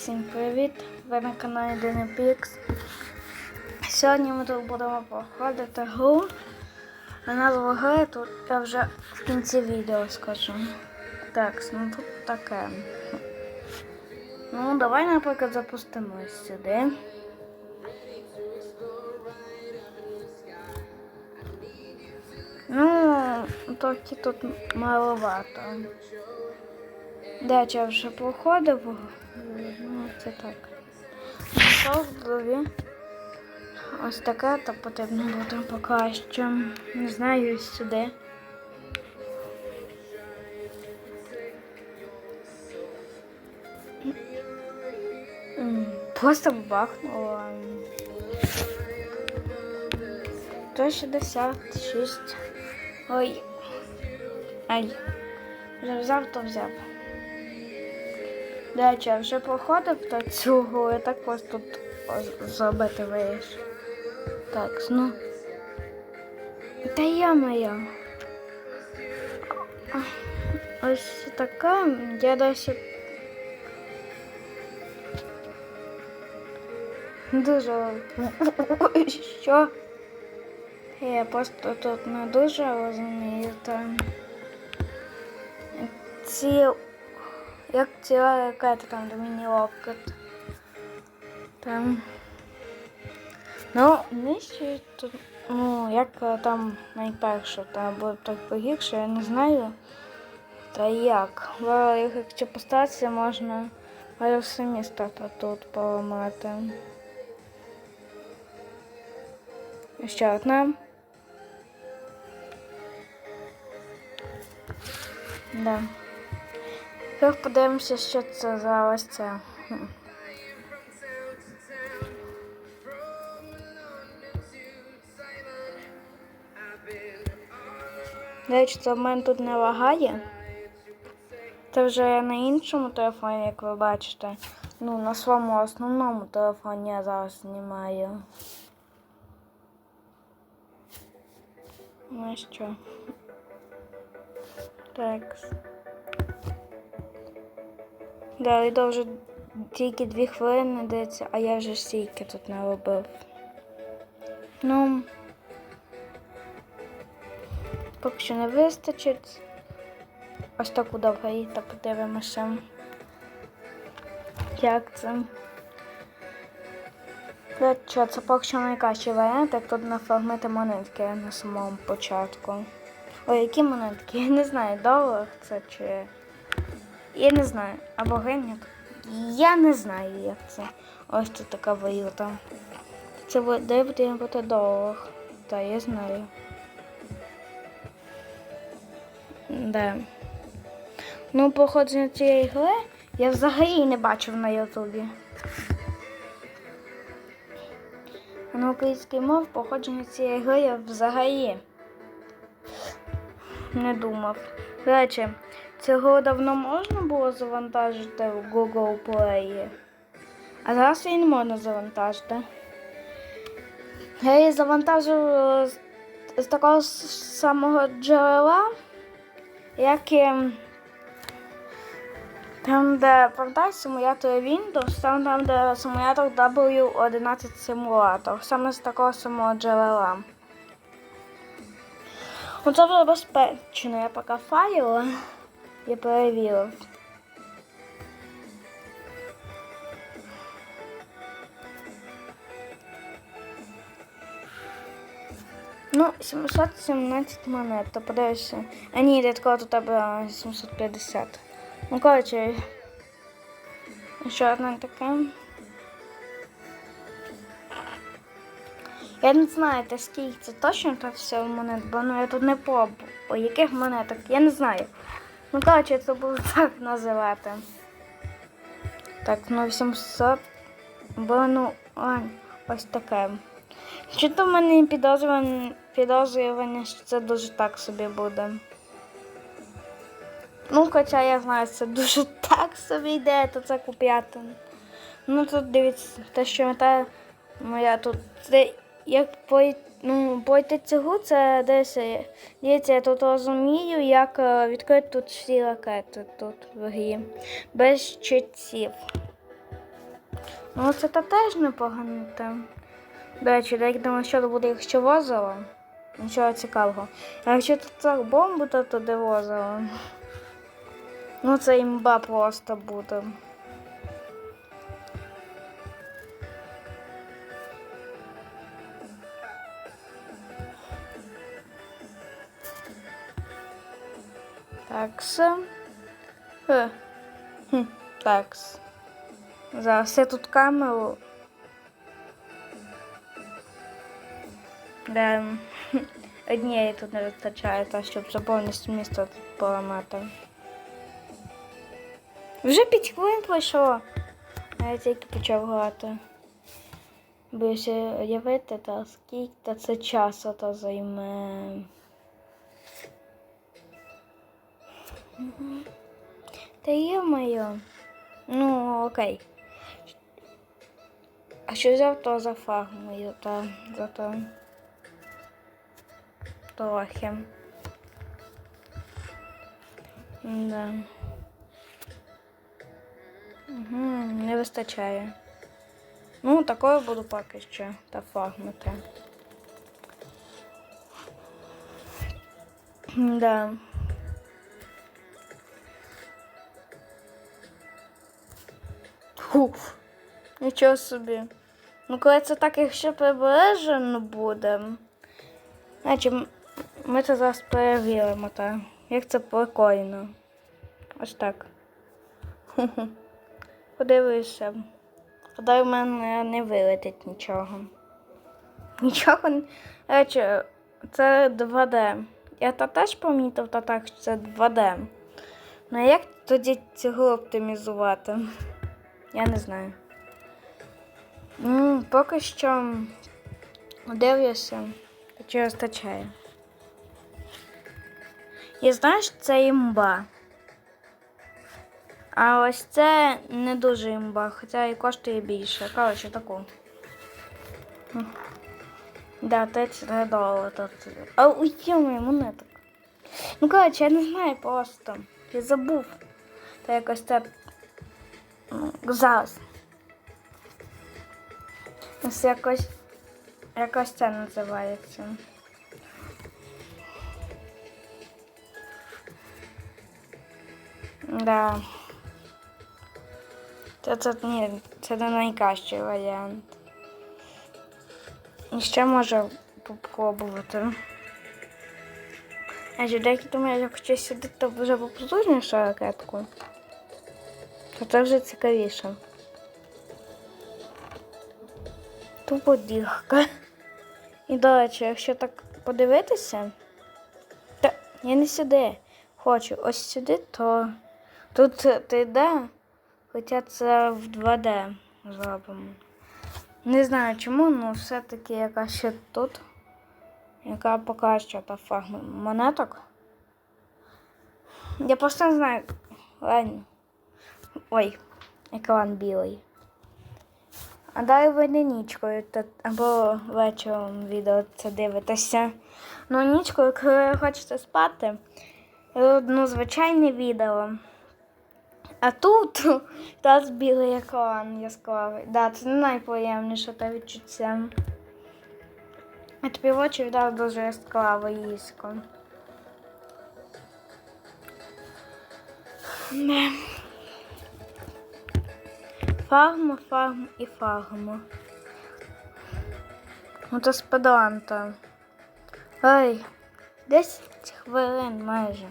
Всім привіт! Ви на каналі Динепікс. Сьогодні ми тут будемо проходити гру. На назву гри тут я вже в кінці відео скажу. Так, ну тут таке. Ну, давай, наприклад, запустимось сюди. Ну, трохи тут маловато. Де я вже проходив. Це так. Пішов в голові. Ось таке, то потрібно буде покраще. Не знаю, сюди. Просто бахнуло. 166. Ой. Ай. Вже то взяв. До речі, я вже проходив цю гру, я так просто тут зробити вирішив. Так, ну. Та я моя. Ось така, я досі. Дуже. Що? Я просто тут не дуже розумію там. Ці як ціла ракета там до мені локот. Там. Ну, нижче тут, ну, як е, там найперше, та буде так погірше, я не знаю. Та як. Бо якщо постатися, можна але все місто тут поламати. Ще одна. Да. Тепер подивимося, що це за ось це. Речі, це в мене тут не лагає. Це вже на іншому телефоні, як ви бачите. Ну, на своєму основному телефоні я зараз знімаю. Ну що? Так. Да, і вже тільки дві хвилини йдеться, а я вже стільки тут не робив. Ну, поки що не вистачить. Ось таку довго та подивимося. Як це? Що це поки що найкращий варіант, як тут нафармити монетки на самому початку. Ой, які монетки? Я не знаю, долар це чи. Я не знаю. Або гривня. Я не знаю, як це. Ось тут така валюта. Це ви- де потрібно бути долар. Так, я знаю. Да. Ну, походження цієї гри я взагалі не бачив на Ютубі. А на українській мові походження цієї гри я взагалі не думав. До речі, цього давно можна було завантажити в Google Play, а зараз її не можна завантажити. Я її завантажив з, такого самого джерела, як і там, де пам'ятаєш симулятор Windows, там, там де симулятор W11 Simulator, саме з такого самого джерела. Ну, це вже безпечно, я поки файл я перевірив. Ну, 717 монет, то подивишся. А ні, додатково тут тебе 750. Ну, коротше, ще одне таке. Я не знаю, та скільки це точно так все монет, бо ну я тут не пробував. О яких монеток, я не знаю. Ну, коротше, це буду так називати. Так, ну 800. Бо ну, ой, ось таке. Чи то в мене підозрювання, підозрювання, що це дуже так собі буде. Ну, хоча я знаю, це дуже так собі йде, то це купляти. Ну тут дивіться, те, що мета моя тут. Це як по, ну, пройти цього, це десь. Дивіться, я тут розумію, як е, відкрити тут всі ракети тут в грі. Без читців. Ну, це та теж непогано там. До речі, як думаю, що буде, якщо возило. Нічого цікавого. А якщо тут так бомбу, то туди возило. Ну, це імба просто буде. Такс. Е. Хм, Такс. Зараз я тут камеру. Да. Однієї тут не вистачає, та щоб вже повністю місто тут поламати. Вже 5 хвилин пройшло. А я тільки почав грати. Боюся уявити, та скільки це часу то займе. Мгм. Та є моє. Ну, окей. А що взяв то за фагмою, та за то трохи. Да. Угу, не вистачає. Ну, такою буду поки що та фагмити. Да. Фуф. Нічого собі. Ну, коли це так, якщо приближено буде. Значить, ми це зараз перевіримо, так. Як це прикольно. Ось так. Подивися. Тоді в мене не вилетить нічого. Нічого. Речі, це 2D. Я та теж помітив, та так, що це 2D. Ну а як тоді цього оптимізувати? Я не знаю. М, поки що дивлюся, чи вистачає. І знаєш, це імба. А ось це не дуже імба, хоча і коштує більше. Коротше, таку. Да, 33 долари тут. А уйдемо монеток. Ну, коротше, я не знаю просто. Я забув. Та якось це зараз. Ось якось. Якось це називається. Да. Це, це, ні, це не найкращий варіант. І ще можу попробувати. А деякі думають, як хочу сюди, то вже попотужнішу ракетку. Це вже цікавіше. Тупо дірка. І до речі, якщо так подивитися, та я не сюди хочу, ось сюди, то тут 3D, хоча це в 2D зробимо. Не знаю чому, але все-таки яка ще тут, яка покраща та форма монеток. Я просто не знаю. Ладно. Ой, екран білий. А далі ви не нічкою або вечором відео це дивитеся. Ну, нічкою, коли хочете спати, ну, звичайне відео. А тут у нас білий екран яскравий. Да, це не найприємніше те відчуття. А тобі в очі вдав дуже яскраве ісько. Не. Фарма, фарма і фарма. Ну це спеданта. Ой, 10 хвилин майже.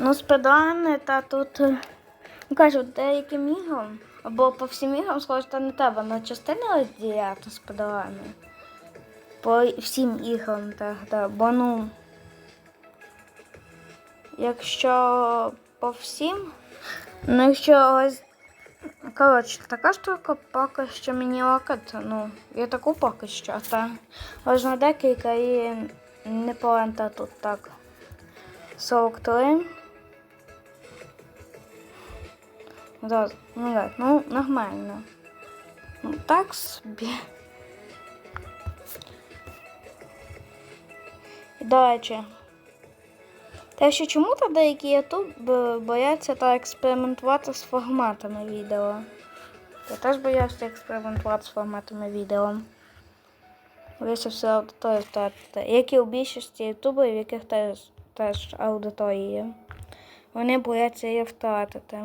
Ну, спедлани та тут. е, Ну, кажуть, деяким іграм, або по всім іграм, схоже, та не треба на частини розділяти спедлани. По всім іграм, так, да. Бо ну. Якщо по всім, ну якщо ось. Коротше, така штука поки що мені лакать, ну, я таку поки що, та можна декілька і не полента тут так. 43. Да, ну, да, ну нормально. Ну так собі. До речі. Те, що чому то деякі ютуб бояться та експериментувати з форматами відео. Я теж боявся експериментувати з форматами відео. Вирішив всю аудиторію втратити. Як і у більшості ютуберів, яких теж, теж аудиторії. Вони бояться її втратити.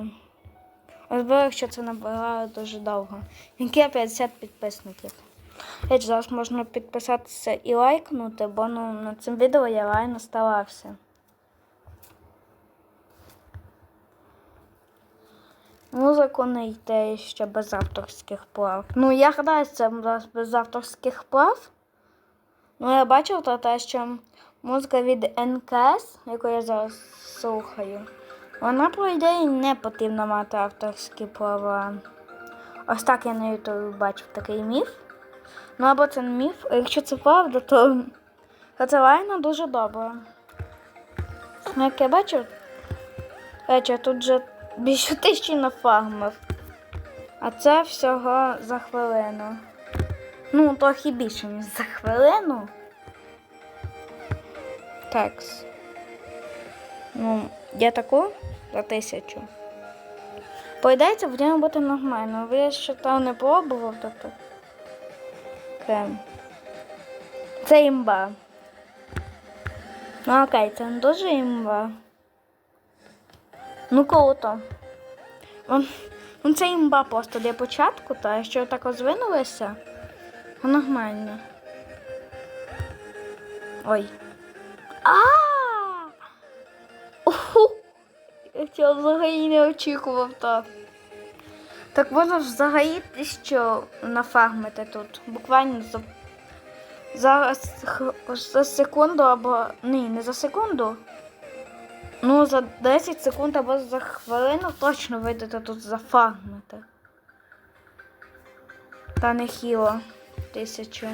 Розберу, що це набирає дуже довго. Яке 50 підписників. Геть зараз можна підписатися і лайкнути, бо ну, на цим відео я реально старався. Музику не йде ще без авторських прав. Ну, я гадаю, це без авторських прав. Ну, я бачив то те, що музика від НКС, яку я зараз слухаю, вона, по ідеї, не потрібно мати авторські права. Ось так я на Ютубі бачив такий міф. Ну, або це не міф, а якщо це правда, то, це реально дуже добре. Ну, Як я бачу, речі, тут вже більше тисячі нафармив. А це всього за хвилину. Ну, трохи більше, ніж за хвилину. Такс. Ну, я таку за тисячу. По ідеї, це повинно бути нормально. Ви ще там не пробував, тобто. Крем. Це імба. Ну окей, це не дуже імба. Ну. Он- Ну це імба просто для початку, та що так розвинулося. ну, Нормально. Ой. А! Уху! Я цього взагалі не очікував так. Так можна взагалі що нафармити тут. Буквально за, зараз за секунду або. Ні, не за секунду. Ну, за 10 секунд або за хвилину точно вийдете тут зафармити. Та не хіло тисячу.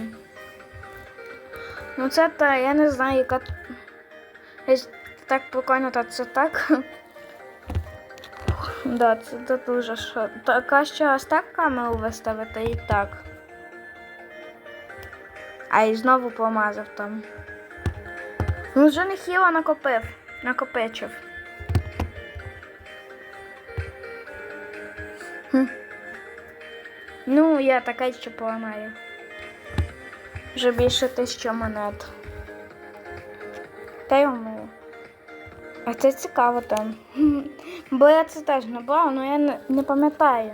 Ну це та я не знаю, яка. Так прикольно, та це так. Да, це, це дуже що. Така ще ось так камеру виставити і так. А і знову помазав там. Ну вже не хіло накопив. Накопичив. Хм. Ну, я така ще поламаю. Вже більше тисячі монет. Та йому. А це цікаво там. Бо я це теж не брав, але я не, не пам'ятаю.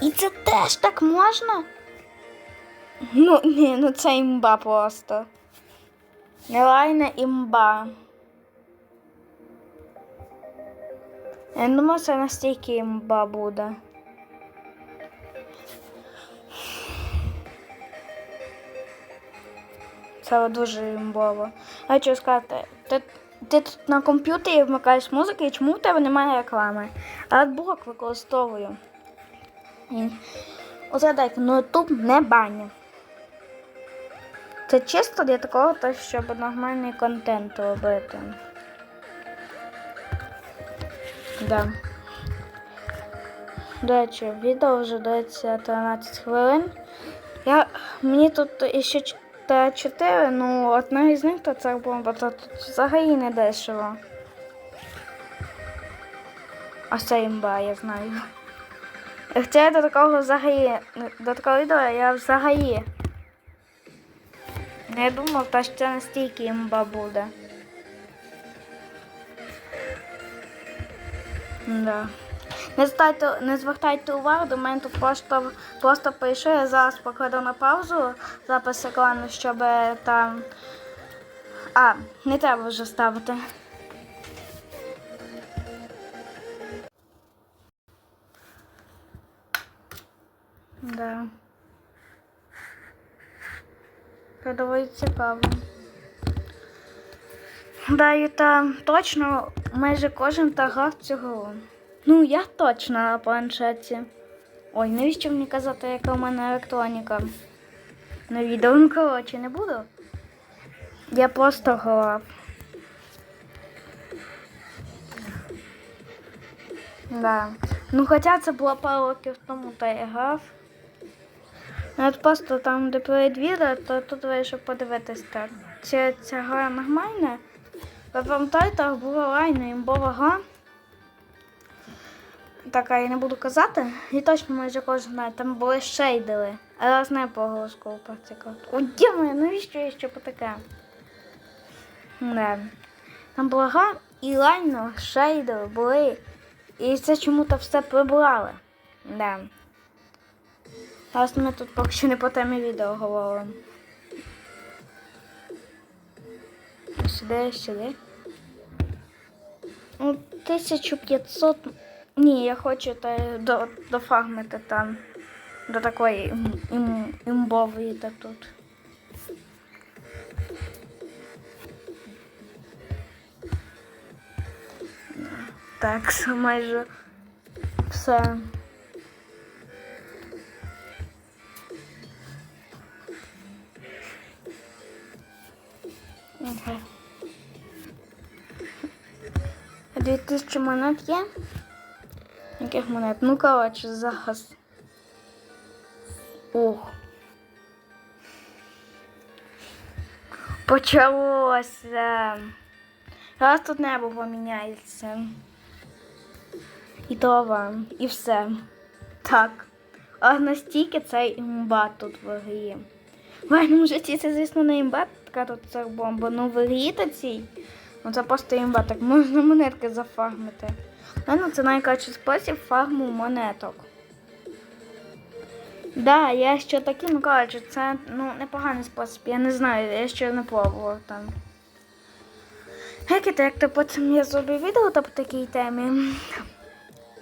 І це теж так можна? Ну, ні, ну це імба просто. Нереальна імба. Я не думаю, це настільки імба буде. Це дуже імбово. А Хочу сказати, ти, ти тут на комп'ютері вмикаєш музику і чому в тебе немає реклами? А адблок використовую. Оце так, ну YouTube не баня. Це чисто для такого, то, щоб нормальний контент робити. Да. До речі, відео вже дається 13 хвилин. Я, мені тут ще 4, ну одна із них то це бомба, то тут взагалі не дешево. А це імба, я знаю. Хоча до такого взагалі, до такого відео я взагалі думав, та що це настільки імба буде. Да. Не звертайте, не звертайте увагу, до мене тут просто, просто прийшов, я зараз покладу на паузу запис екрану, щоб там. А, не треба вже ставити. Да. Доволі цікаво. Да, і там точно майже кожен грав гру. Ну, я точно на планшеті. Ой, навіщо мені казати, яка в мене електроніка? На відео, ну коротше, не буду. Я просто грав. Да. Ну, хоча це було пару років тому, та я грав. Ну, От просто там, де перед то тут вирішив подивитись так. Чи ця гра нормальна? Ви пам'ятаєте, була реально імбова гра. Так, а я не буду казати. І точно майже кожен знає, там були шейдери. А я знаю по голоску практику. О, діма, навіщо я ще по таке? Не. Там була гра, і реально шейдери були. І це чому-то все прибрали. Не. Зараз ми тут поки що не по темі відео говоримо. Сюди, сюди. Ну, 1500. Ні, я хочу та, до, дофармити там до такої ім, ім, імбової та тут. Так, майже все. 2000 монет є? Яких монет? Ну, коротше, зараз. Ох. Почалося. Раз тут небо поміняється. І то вам, і все. Так. А настільки цей імба тут в грі. В реальному житті це, звісно, не імба, така тут ця бомба. Ну в грі та цій. Ну це просто імба, так можна монетки зафармити. Ну, це найкращий спосіб фарму монеток. Да, я ще такі, ну коротше, це ну, непоганий спосіб. Я не знаю, я ще не пробував там. Гекіте, як то потім я зроблю відео по такій темі.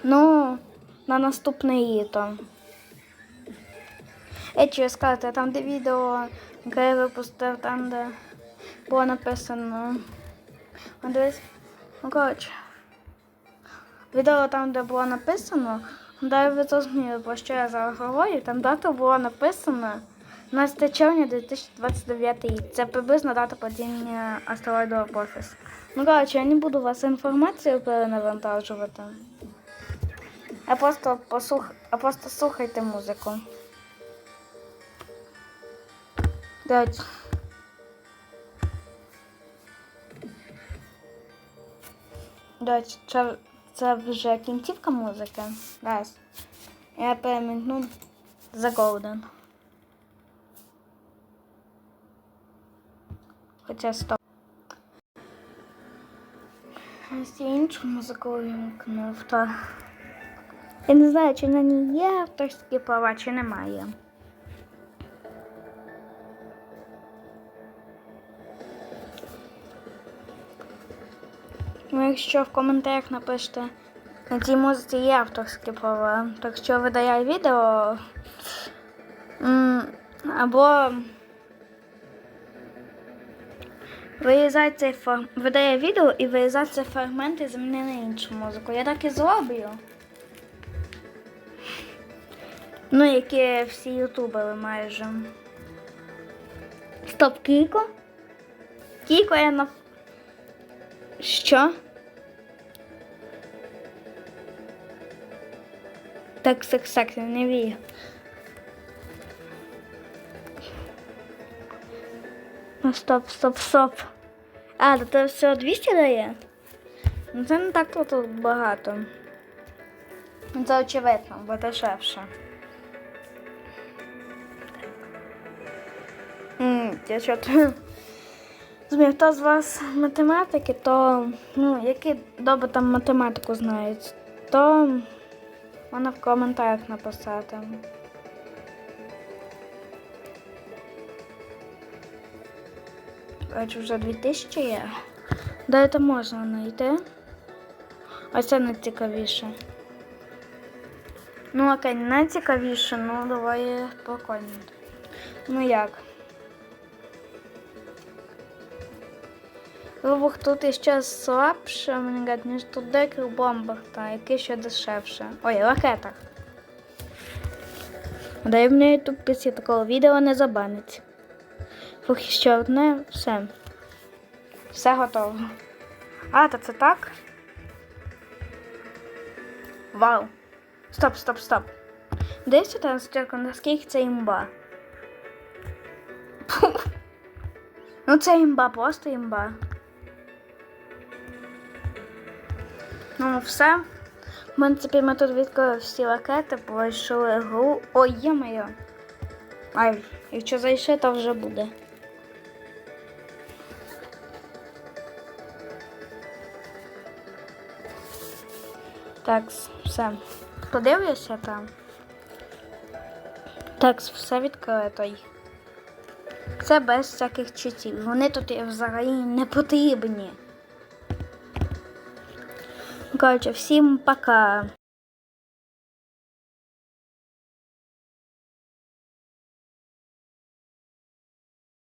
Ну, на наступне літо. Чи сказати, там де відео, яке я випустив, там де було написано. Дивись. Ну, коротше. Відео там, де було написано, де ви зрозуміли, про що я зараз говорю, там дата було написано 12 червня 2029 рік. Це приблизно дата падіння астероїду Апофіс. Ну, коротше, я не буду вас інформацією перенавантажувати. А просто послух... а просто слухайте музику. Дать. Дать, це, це вже кінцівка музики. Раз. Я перемігну за Golden. Хоча стоп. Ось я іншу музику вимкнув, то я не знаю, чи на ній є авторські права, чи немає. Якщо в коментарях напишете, на цій музиці є авторські права, так що видає відео або вирізай цей фрагмент, видає відео і вирізай цей фрагмент і заміни на іншу музику. Я так і зроблю. Ну, які всі ютубери майже. Стоп, Кіко? Кіко я на. Що? Так, так, так, не вірю. Ну, стоп, стоп, стоп. А, то це все 200 дає? Ну це не так тут багато. Ну, Це очевидно, бо дешевше. Я що то Змій, хто з вас математики, то ну, які добре там математику знають, то можна в коментарях написати. Бачу, вже 2000 є. Де це можна знайти? Ось це найцікавіше. Ну окей, найцікавіше, ну давай спокійно. Ну як? Вибух тут іще слабше, мені говорять, ніж тут деяких бомбах, та який ще дешевше. Ой, ракетах. Дай мені ютуб після такого відео не забанить. Фух, ще одне, все. Все готово. А, то це так? Вау. Стоп, стоп, стоп. Дивіться там стільки, наскільки це імба. Ну це імба, просто імба. Ну, все. В принципі, ми тут відкрили всі ракети, пройшли гру. Ой, є моя. Ай, якщо зайшли, то вже буде. Так, все. Подивлюся там. Так, все відкрито. Це без всяких читів. Вони тут взагалі не потрібні. Коротше, всім пока.